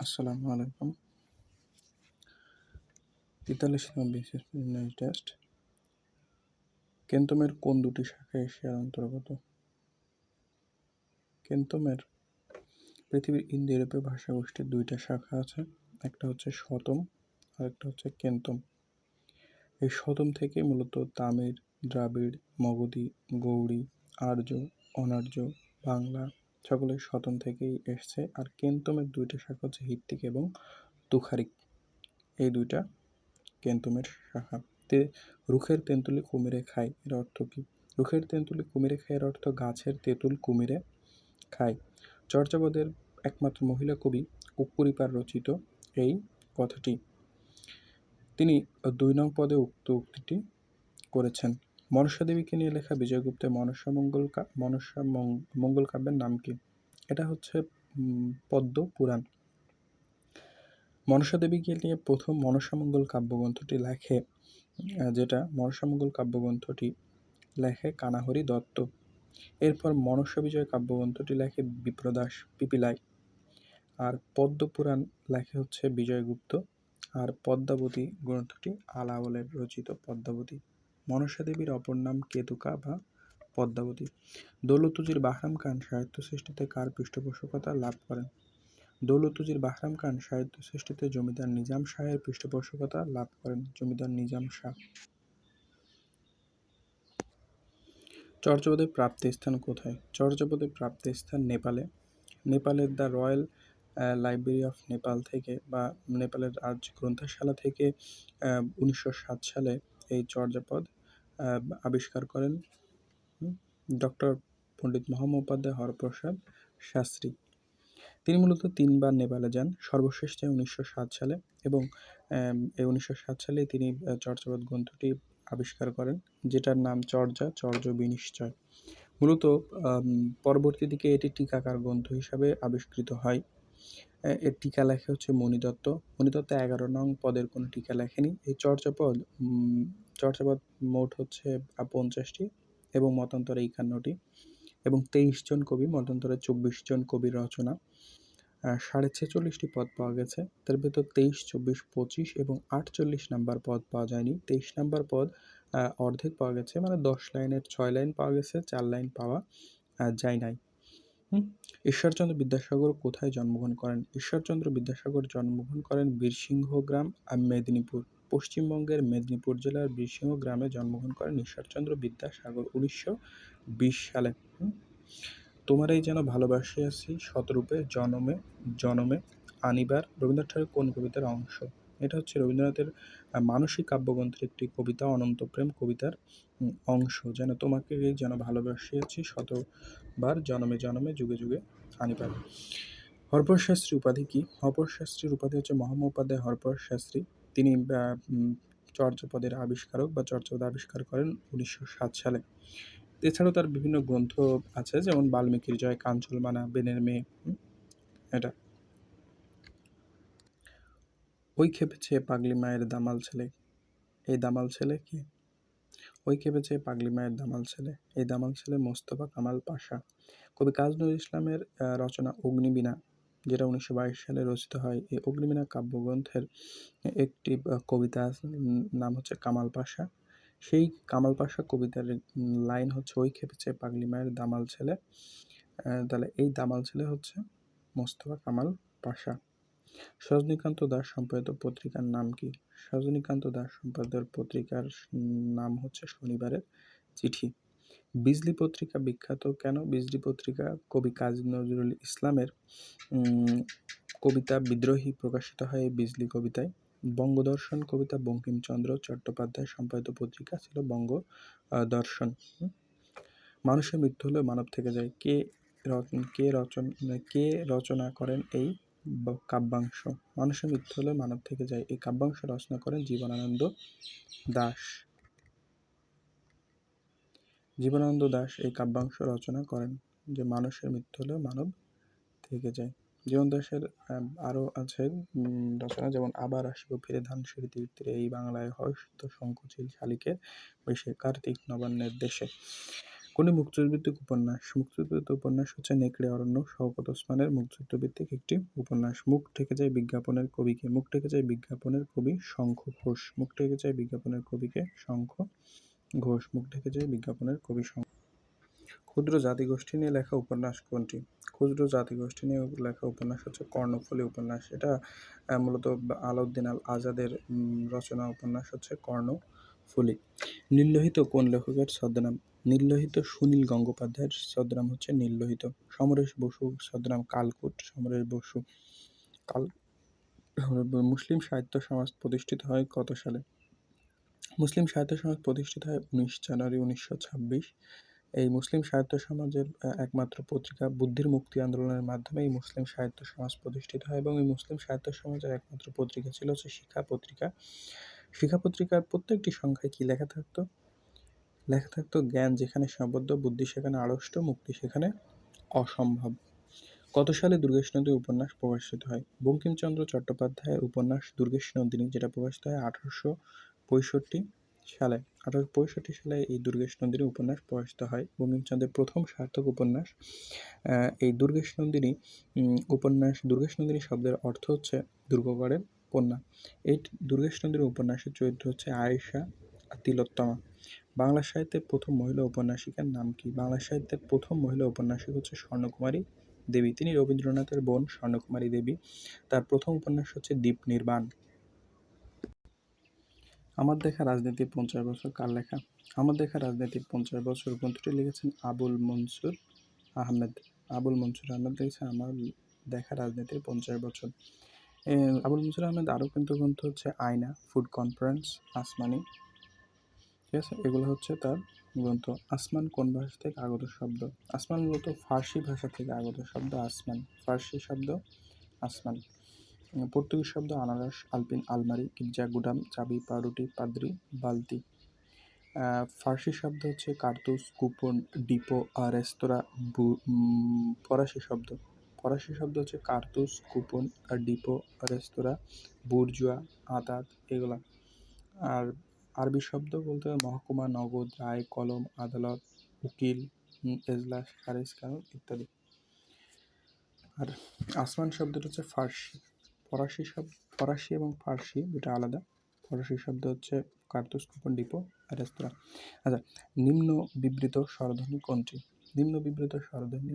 আসসালামু আলাইকুম। তেতাল্লিশতম বিশেষ টেস্ট কেন্তমের কোন দুটি শাখা এশিয়ার অন্তর্গত? কেন্তমের পৃথিবীর ইন্দো ইউরোপীয় ভাষাগোষ্ঠীর দুইটা শাখা আছে। একটা হচ্ছে শতম আর একটা হচ্ছে কেন্তম এই শতম থেকে মূলত তামির দ্রাবিড়, মগধি, গৌড়ি, আর্য, অনার্য, বাংলা সকলে শতম থেকেই এসছে। আর কেন্তমের দুইটা শাখা হচ্ছে হিত্তিক এবং তুখারিক। এই দুইটা কেন্তমের শাখা। তে রুখের তেঁতুলি কুমিরে খায়, এর অর্থ কী? রুখের তেঁতুলি কুমিরে খায়, এর অর্থ গাছের তেঁতুল কুমিরে খায়। চর্যাপদের একমাত্র মহিলা কবি কুকুরিপার রচিত এই কথাটি। তিনি দুই নং পদে উক্ত উক্তিটি করেছেন। মনসা দেবীকে নিয়ে লেখা বিজয়গুপ্তের মনসা মঙ্গল মনসা মঙ্গল কাব্যের নাম কি? এটা হচ্ছে পদ্ম পুরাণ। মনসা দেবীকে নিয়ে প্রথম মনসামঙ্গল কাব্যগ্রন্থটি লেখে যেটা মনসামঙ্গল কাব্যগ্রন্থটি লেখে কানাহরি দত্ত। এরপর মনসা বিজয় কাব্যগ্রন্থটি লেখে বিপ্রদাস পিপিলাই। আর পদ্ম পুরাণ লেখে হচ্ছে বিজয়গুপ্ত। আর পদ্মাবতী গ্রন্থটি আলাওলের রচিত পদ্মাবতী। মনসা দেবীর অপর নাম কেতুকা বা পদ্মাবতী। দৌলতুজির বাহরাম খান সাহিত্য সৃষ্টিতে কার পৃষ্ঠপোষকতা লাভ করেন? দৌলতুজির বাহরাম খান সাহিত্য সৃষ্টিতে জমিদার নিজাম শাহের পৃষ্ঠপোষকতা লাভ করেন জমিদার নিজাম শাহ। চর্যাপদের প্রাপ্তি স্থান কোথায়? চর্যাপদের প্রাপ্তি স্থান নেপালে। নেপালের the royal library of Nepal থেকে বা নেপালের রাজ গ্রন্থশালা থেকে উনিশশো সাত সালে এই চর্যাপদ আবিষ্কার করেন ডক্টর পণ্ডিত মহামোপাধ্যায় হরপ্রসাদ শাস্ত্রী। তিনি মূলত তিনবার নেপালে যান, সর্বশেষ যায় উনিশশো সাত সালে এবং এই উনিশশো সাত সালে তিনি চর্যাপদ গ্রন্থটি আবিষ্কার করেন, যেটার নাম চর্যা, চর্য বিনিশ্চয়। মূলত পরবর্তী দিকে এটি টিকাকার গ্রন্থ হিসাবে আবিষ্কৃত হয়। এর টিকা লেখে হচ্ছে মণিদত্ত। মণিদত্ত এগারো নং পদের কোনো টিকা লেখেনি। এই চর্যাপদ চর্যাপদ মোট হচ্ছে পঞ্চাশটি এবং মতান্তরে একান্নটি এবং তেইশ জন কবি, মতান্তরে চব্বিশ জন কবির রচনা। সাড়ে ছেচল্লিশটি পদ পাওয়া গেছে। তার ভেতর তেইশ, চব্বিশ, পঁচিশ এবং আটচল্লিশ নাম্বার পদ পাওয়া যায়নি। তেইশ নাম্বার পদ অর্ধেক পাওয়া গেছে মানে দশ লাইনের ছয় লাইন পাওয়া গেছে, চার লাইন পাওয়া যায় নাই। ঈশ্বরচন্দ্র বিদ্যাসাগর কোথায় জন্মগ্রহণ করেন? ঈশ্বরচন্দ্র বিদ্যাসাগর জন্মগ্রহণ করেন বীরসিংহ গ্রাম মেদিনীপুর। পশ্চিমবঙ্গের মেদিনীপুর জেলার বীরসিংহ গ্রামে জন্মগ্রহণ করেন ঈশ্বরচন্দ্র বিদ্যাসাগর উনিশশো বিশ সালে। তোমারই যেন ভালোবাসি আছি শতরূপে জনমে জনমে আনিবার রবীন্দ্রনাথ ঠাকুর কোন কবিতার অংশ? এটা হচ্ছে রবীন্দ্রনাথের মানসিক কাব্যগ্রন্থের একটি কবিতা, অনন্ত প্রেম কবিতার অংশ। যেন তোমাকে যেন ভালোবাসি আছি শতবার জনমে জনমে, যুগে যুগে আনিবার। হরপর শাস্ত্রী উপাধি কি? হরপর শাস্ত্রীর উপাধি হচ্ছে মহামোপাধ্যায় হরপর শাস্ত্রী। তিনি চর্যাপদের আবিষ্কারক বা চর্যাপদ আবিষ্কার করেন উনিশশো সাত সালে। এছাড়াও তার বিভিন্ন গ্রন্থ আছে, যেমন বাল্মীকির জয় কাঞ্চলমানা বেনের মেয়ে এটা। ওই খেপেছে পাগলি মায়ের দামাল ছেলে। এই দামাল ছেলে কি? ওই খেপেছে পাগলি মায়ের দামাল ছেলে। এই দামাল ছেলে মোস্তফা কামাল পাশা। কবি কাজ নজরুল ইসলামের রচনা অগ্নিবীণা। যেটা উনিশশো বাইশ সালে রচিত হয়। এই অগ্নিবীণা কাব্যগ্রন্থের একটি কবিতা নাম হচ্ছে কামাল পাশা। সেই কামাল পাশা কবিতার লাইন হচ্ছে, ওই খেপেছে পাগলি মায়ের দামাল ছেলে। তাহলে এই দামাল ছেলে হচ্ছে মোস্তফা কামাল পাশা। সজনীকান্ত দাস সম্পাদিত পত্রিকার নাম কি? সজনীকান্ত দাস সম্পাদিত পত্রিকার নাম হচ্ছে শনিবারের চিঠি। বিজলি পত্রিকা বিখ্যাত কেন? বিজলি পত্রিকা কবি কাজী নজরুল ইসলামের কবিতা বিদ্রোহী প্রকাশিত হয় এই বিজলি কবিতায়। বঙ্গদর্শন কবিতা বঙ্কিমচন্দ্র চট্টোপাধ্যায় সম্পাদিত পত্রিকা ছিল বঙ্গ দর্শন। মানুষের মৃত্যু হলেও মানব থেকে যায়। কে কে রচন, কে রচনা করেন এই কাব্যাংশ? মানুষের মৃত্যু হলেও মানব থেকে যায়। এই কাব্যাংশ রচনা করেন জীবনানন্দ দাস। জীবনানন্দ দাস এই কাব্যাংশ রচনা করেন যে মানুষের মৃত্যু হলেও মানব থেকে যায়। জীবন দাসের আরও আছে রচনা যেমন আবার আসিব ফিরে ধান সিঁড়ি তীর্থে এই বাংলায় হস্ত সংকুচিল শালিকের বেশে কার্তিক নবান্নের দেশে। কোনটি মুক্তিযুদ্ধভিত্তিক উপন্যাস মুক্তিযুদ্ধভিত্তিক উপন্যাস হচ্ছে নেকড়ে অরণ্য শওকত ওসমানের মুক্তিযুদ্ধভিত্তিক একটি উপন্যাস। মুখ ঠেকে যায় বিজ্ঞাপনের কবিকে, মুখ ঠেকে যায় বিজ্ঞাপনের কবি শঙ্খ ঘোষ, মুখ ঠেকে যায় বিজ্ঞাপনের কবিকে শঙ্খ ঘোষ মুখ ঢেকে যায় বিজ্ঞাপনের কবি শঙ্খ ক্ষুদ্র জাতিগোষ্ঠী নিয়ে লেখা উপন্যাস কোনটি? ক্ষুদ্র জাতিগোষ্ঠী নিয়ে লেখা উপন্যাস হচ্ছে কর্ণফুলী উপন্যাস। এটা মূলত আলাউদ্দিন আল আজাদের রচনা উপন্যাস হচ্ছে কর্ণফুলী। নির্লোহিত কোন লেখকের ছদ্মনাম? নির্লোহিত সুনীল গঙ্গোপাধ্যায়ের ছদ্মনাম হচ্ছে নির্লোহিত। সমরেশ বসু ছদ্মনাম কালকুট, সমরেশ বসু কাল, মুসলিম সাহিত্য সমাজ প্রতিষ্ঠিত হয় কত সালে? মুসলিম সাহিত্য সমাজ প্রতিষ্ঠিত হয় উনিশ জানুয়ারি উনিশশো ছাব্বিশ। এই মুসলিম সাহিত্য সমাজের একমাত্র পত্রিকা বুদ্ধির মুক্তি আন্দোলনের মাধ্যমে এই মুসলিম সাহিত্য সমাজ প্রতিষ্ঠিত হয় এবং এই মুসলিম সাহিত্য সমাজের একমাত্র পত্রিকা ছিল হচ্ছে শিক্ষা পত্রিকা। শিক্ষা পত্রিকার প্রত্যেকটি সংখ্যায় কী লেখা থাকতো? লেখা থাকতো জ্ঞান যেখানে সীমাবদ্ধ, বুদ্ধি সেখানে আড়ষ্ট, মুক্তি সেখানে অসম্ভব। কত সালে দুর্গেশ নদী উপন্যাস প্রকাশিত হয়? বঙ্কিমচন্দ্র চট্টোপাধ্যায়ের উপন্যাস দুর্গেশ নন্দিনী যেটা প্রকাশিত হয় আঠারোশো পঁয়ষট্টি সালে, আঠারোশো পঁয়ষট্টি সালে এই দুর্গেশ নন্দিনী উপন্যাস প্রকাশিত হয়। বঙ্কিমচন্দ্রের প্রথম সার্থক উপন্যাস। এই দুর্গেশ নন্দিনী উপন্যাস, দুর্গেশ নন্দিনী শব্দের অর্থ হচ্ছে দুর্গগড়ের কন্যা। এই দুর্গেশ নন্দিনী উপন্যাসের চরিত্র হচ্ছে আয়েশা আর তিলোত্তমা। বাংলা সাহিত্যের প্রথম মহিলা উপন্যাসিকার নাম কি? বাংলা সাহিত্যের প্রথম মহিলা উপন্যাসিক হচ্ছে স্বর্ণকুমারী দেবী। তিনি রবীন্দ্রনাথের বোন স্বর্ণকুমারী দেবী। তার প্রথম উপন্যাস হচ্ছে দ্বীপ নির্বাণ। আমার দেখা রাজনীতির পঞ্চাশ বছর কার লেখা? আমার দেখা রাজনীতির পঞ্চাশ বছর গ্রন্থটি লিখেছেন আবুল মনসুর আহমেদ। আবুল মনসুর আহমেদ লিখেছেন আমার দেখা রাজনীতির পঞ্চাশ বছর। আবুল মনসুর আহমেদ আরও কিন্তু গ্রন্থ হচ্ছে আয়না ফুড কনফারেন্স আসমানি। ঠিক আছে? এগুলো হচ্ছে তার গ্রন্থ। আসমান কোন ভাষা থেকে আগত শব্দ? আসমান মূলত ফার্সি ভাষা থেকে আগত শব্দ, আসমান। ফার্সি শব্দ, আসমান। পর্তুগিজ শব্দ আনারস, আলপিন আলমারি, গির্জা গুদাম, চাবি, পাউরুটি, পাদ্রি, বালতি। ফার্সি শব্দ হচ্ছে কার্তুস কুপন, ডিপো রেস্তোরাঁ ফরাসি শব্দ। ফরাসি শব্দ হচ্ছে কার্তুস কুপন ডিপো, রেস্তোরাঁ, বুর্জুয়া আদাত এগুলা। আর আরবি শব্দ বলতে মহকুমা, নগদ, রায়, কলম, আদালত, উকিল এজলাস খারিজ কানুন, ইত্যাদি। আর আসমান শব্দটা হচ্ছে ফার্সি। ফরাসি শব্দ ফরাসি এবং ফার্সি দুটো আলাদা। ফরাসি শব্দ হচ্ছে কার্তুস কুপন ডিপো রেস্তোরাঁ। আচ্ছা নিম্ন বিবৃত স্বরধ্বনি কোনটি? নিম্ন বিবৃত স্বরধ্বনি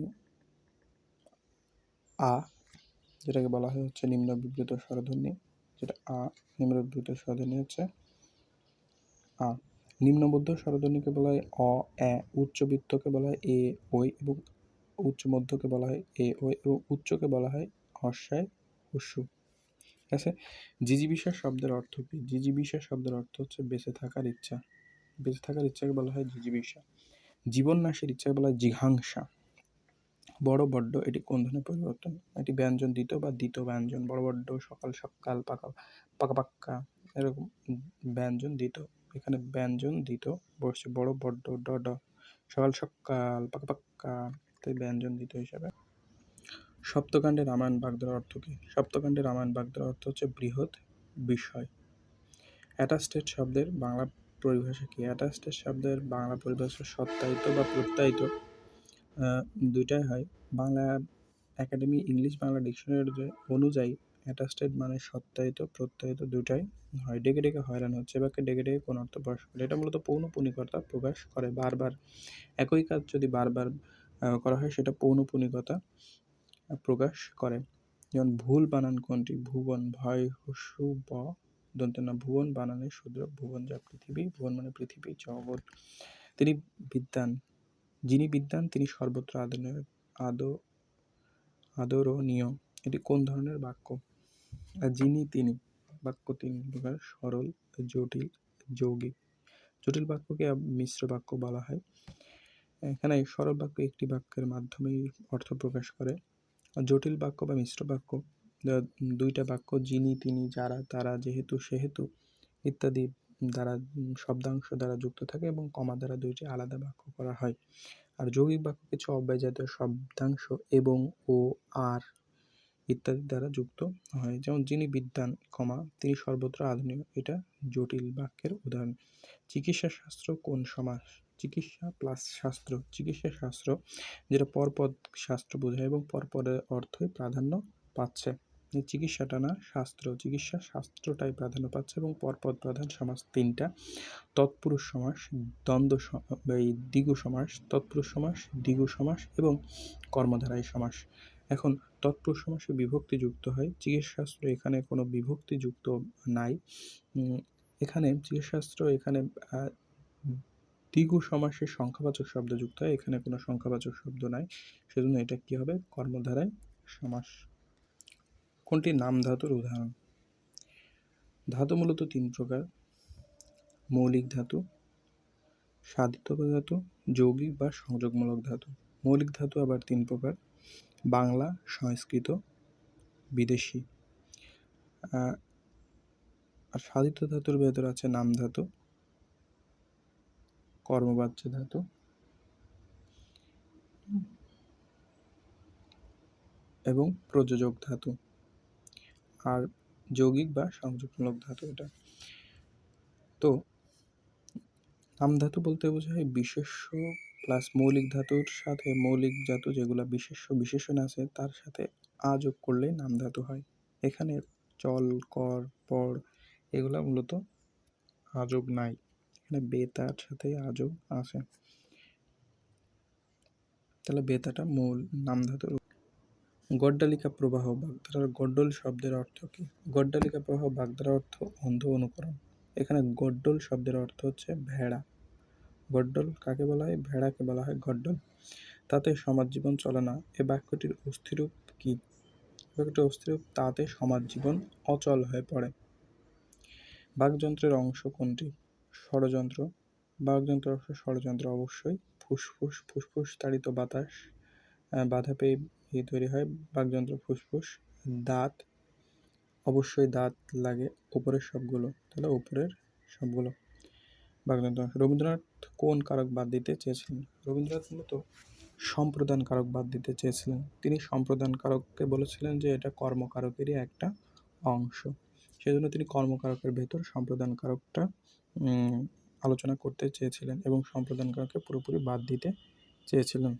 আ, যেটাকে বলা হয় হচ্ছে নিম্ন বিবৃত স্বরধ্বনি, যেটা আ, নিম্ন বিবৃত স্বরধ্বনি হচ্ছে আ। নিম্নবদ্ধ স্বরধ্বনিকে বলা হয় অ, এ, উচ্চবৃত্তকে বলা হয় এ, ওই এবং উচ্চ মধ্যকে বলা হয় এ, ওই এবং উচ্চকে বলা হয় হর্ষায় হুস্যু ঠিক আছে জিজিবিষা শব্দের অর্থ কি? জিজিবিষা শব্দের অর্থ হচ্ছে বেঁচে থাকার ইচ্ছা। বেঁচে থাকার ইচ্ছাকে বলা হয় জিজিবিষা জীবন নাশের ইচ্ছাকে বলা হয় জিঘাংসা। বড়, বড্ড, এটি কোন ধরনের পরিবর্তন? এটি ব্যঞ্জন দ্বিত বা দ্বিত ব্যঞ্জন। বড়, বড্ড, সকাল সকাল, পাকা পাকা, পাক্কা, এরকম ব্যঞ্জন দ্বিত এখানে ব্যঞ্জন দ্বিত বসছে। বড়, বড্ড, ড ড। সকাল সকাল, পাকা, পাক্কা, তাই ব্যঞ্জন দ্বিত হিসাবে। সপ্তকাণ্ডে রামায়ণ বাগধার অর্থ কী? সপ্তকাণ্ডে রামায়ণ বাগধার অর্থ হচ্ছে বৃহৎ বিষয়। অ্যাটাস্টেড শব্দের বাংলা পরিভাষা কি? অ্যাটাস্টেড শব্দের বাংলা পরিভাষা সত্যায়িত বা প্রত্যায়িত দুইটাই হয়। Bangla academy English Bangla dictionary অনুযায়ী অ্যাটাস্টেড মানে সত্যায়িত, প্রত্যায়িত দুটাই হয়। ডেকে ডেকে হয়রান হচ্ছে বাক্যে ডেকে ডেকে কোনো অর্থ প্রকাশ করে। এটা মূলত পৌনপুনিকতা প্রকাশ করে বারবার। একই কাজ যদি বারবার করা হয় সেটা পৌনপুনিকতা প্রকাশ করে যেমন, ভুল বানান কোনটি? ভুবন ভয় হসু ব। দন্তে না, ভুবন বানানের শূদ্র, ভুবন যা পৃথিবী, ভুবন মানে পৃথিবী, জগৎ। তিনি বিদ্যান যিনি বিদ্যান তিনি সর্বত্র আদরণীয়, আদ, আদরণীয়। এটি কোন ধরনের বাক্য? আর যিনি তিনি, বাক্য তিন প্রকার, সরল, জটিল, যৌগিক। জটিল বাক্যকে মিশ্র বাক্য বলা হয়। এখানে সরল বাক্য একটি বাক্যের মাধ্যমেই অর্থ প্রকাশ করে। জটিল বাক্য বা মিশ্র বাক্য দুইটা বাক্য যিনি, তিনি, যারা, তারা, যেহেতু, সেহেতু ইত্যাদি দ্বারা, শব্দাংশ দ্বারা যুক্ত থাকে এবং কমা দ্বারা দুইটি আলাদা বাক্য করা হয়। আর যৌগিক বাক্য কিছু অব্যয়জাতীয় শব্দাংশ এবং ও, আর ইত্যাদি দ্বারা যুক্ত হয়। যেমন, যিনি বিদ্যান, কমা, তিনি সর্বত্র আধুনিক। এটা জটিল বাক্যের উদাহরণ। চিকিৎসা শাস্ত্র কোন সমাজ চিকিৎসা প্লাস শাস্ত্র, চিকিৎসা শাস্ত্র, যেটা পরপদ শাস্ত্র বোঝায় এবং পরপদের অর্থই প্রাধান্য পাচ্ছে। চিকিৎসাটা না শাস্ত্র, চিকিৎসা শাস্ত্রটাই প্রাধান্য পাচ্ছে এবং পরপদ প্রধান সমাস তিনটা। তৎপুরুষ সমাস, দ্বন্দ্ব এই দ্বিগু সমাস, তৎপুরুষ সমাস, দ্বিগু সমাস এবং কর্মধারায় সমাস। এখন তৎপুরুষ সমাসে বিভক্তি যুক্ত হয়। চিকিৎসাশাস্ত্র এখানে কোনো বিভক্তি যুক্ত নাই এখানে চিকিৎসাশাস্ত্র এখানে আহ, দ্বিগু সমাসে সংখ্যাবাচক শব্দ যুক্ত হয়। এখানে কোনো সংখ্যাবাচক শব্দ নাই। সেজন্য এটা কি হবে? কর্মধারায় সমাস। কোনটি? নাম ধাতুর উদাহরণ। ধাতু মূলত তিন প্রকার। মৌলিক ধাতু সাধিতক ধাতু যৌগিক বা সংযোগমূলক ধাতু। মৌলিক ধাতু আবার তিন প্রকার। বাংলা সংস্কৃত বিদেশি। আর সাধিত ধাতুর ভেতর আছে নাম ধাতু। কর্মবাচ্য ধাতু। এবং প্রযোজক ধাতু। আর যৌগিক বা সংযোগমূলক ধাতু এটা। তো, নাম ধাতু বলতে বোঝায় বিশেষ্য প্লাস মৌলিক ধাতুর সাথে মৌলিক ধাতু যেগুলো বিশেষ্য, বিশেষণ আছে, তার সাথে আ যোগ করলেই নাম ধাতু হয়। এখানে চল, কর, পর এগুলো মূলত আযোগ নাই। এখানে বেতার সাথে আজও আছে। তাহলে বেতাটা মূল নাম ধাতুর গড্ডালিকা প্রবাহ বাগধারার গড্ডল শব্দের অর্থ কি? গড্ডালিকা প্রবাহ বাগধারার অর্থ অন্ধ অনুকরণ। এখানে গড্ডল শব্দের অর্থ হচ্ছে ভেড়া। গড্ডল কাকে বলা হয়? ভেড়াকে বলা হয় গড্ডল। তাতে সমাজ জীবন চলে না। এ বাক্যটির অস্থিরূপ কি? বাক্যটির অস্থিরূপ, তাতে সমাজ জীবন অচল হয়ে পড়ে। বাকযন্ত্রের অংশ কোনটি? ষড়যন্ত্র বাকযন্ত্রের অংশ ষড়যন্ত্র অবশ্যই। ফুসফুস ফুসফুস তাড়িত বাতাস বাধা পেয়ে তৈরি হয় বাকযন্ত্র ফুসফুস, দাঁত। অবশ্যই দাঁত লাগে উপরের সবগুলো, তাহলে উপরের সবগুলো বাকযন্ত্র রবীন্দ্রনাথ কোন কারক বাদ দিতে চেয়েছিলেন? রবীন্দ্রনাথ মূলত সম্প্রদান কারক বাদ দিতে চেয়েছিলেন। তিনি সম্প্রদান কারককে বলেছিলেন যে এটা কর্মকারকেরই একটা অংশ। সেজন্য তিনি কর্মকারকের ভেতর সম্প্রদান কারকটা আলোচনা করতে চেয়েছিলেন এবং সম্প্রদানকারকে পুরোপুরি বাদ দিতে চেয়েছিলেন।